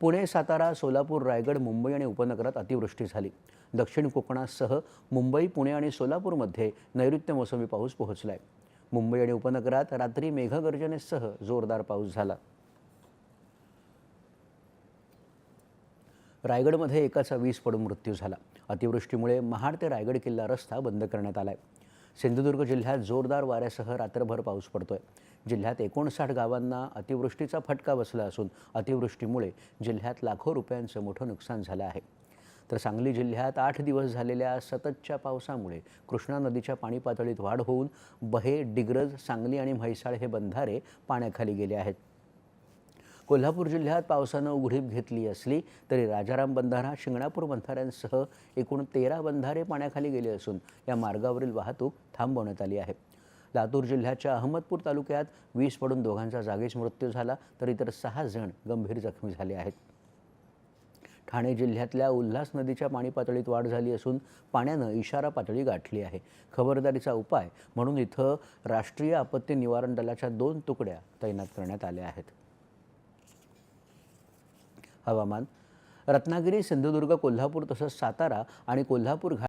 पुणे सातारा सोलापूर रायगड मुंबई आणि उपनगरात अतिवृष्टी झाली. दक्षिण कोकणासह मुंबई पुणे आणि सोलापूरमध्ये नैऋत्य मोसमी पाऊस पोहोचलाय. मुंबई आणि उपनगरात रात्री मेघगर्जनेसह जोरदार पाऊस झाला. रायगडमध्ये एकाचा वीज पडून मृत्यू झाला. अतिवृष्टीमुळे महाड ते रायगड किल्ला रस्ता बंद करण्यात आला आहे सिंधुदुर्ग जिल्ह्यात जोरदार वाऱ्यासह रात्रभर पाऊस पडतोय. जिल्ह्यात एकोणसाठ गावांना अतिवृष्टीचा फटका बसला असून अतिवृष्टीमुळे जिल्ह्यात लाखो रुपयांचं मोठं नुकसान झालं आहे. तर सांगली जिल्ह्यात आठ दिवस झालेल्या सततच्या पावसामुळे कृष्णा नदीच्या पाणी पातळीत वाढ होऊन बहे डिग्रज सांगली आणि म्हैसाळ हे बंधारे पाण्याखाली गेले आहेत. कोल्हापूर जिल्ह्यात पावसानं उघडीप घेतली असली तरी राजाराम बंधारा शिंगणापूर बंधाऱ्यांसह एकूण तेरा बंधारे पाण्याखाली गेले असून या मार्गावरील वाहतूक थांबवण्यात आली आहे. लातूर जिल्ह्याच्या अहमदपूर तालुक्यात वीज पडून दोघांचा जागीच मृत्यू झाला तर इतर सहा जण गंभीर जखमी झाले आहेत. ठाणे जिल्ह्यातल्या उल्हास नदीच्या पाणी पातळीत वाढ झाली असून पाण्यानं इशारा पातळी गाठली आहे. खबरदारीचा उपाय म्हणून इथं राष्ट्रीय आपत्ती निवारण दलाच्या दोन तुकड्या तैनात करण्यात आल्या आहेत. हवामान. रत्नागिरी सिंधुदुर्ग कोल्हापूर तसंच सातारा आणि कोल्हापूर घाट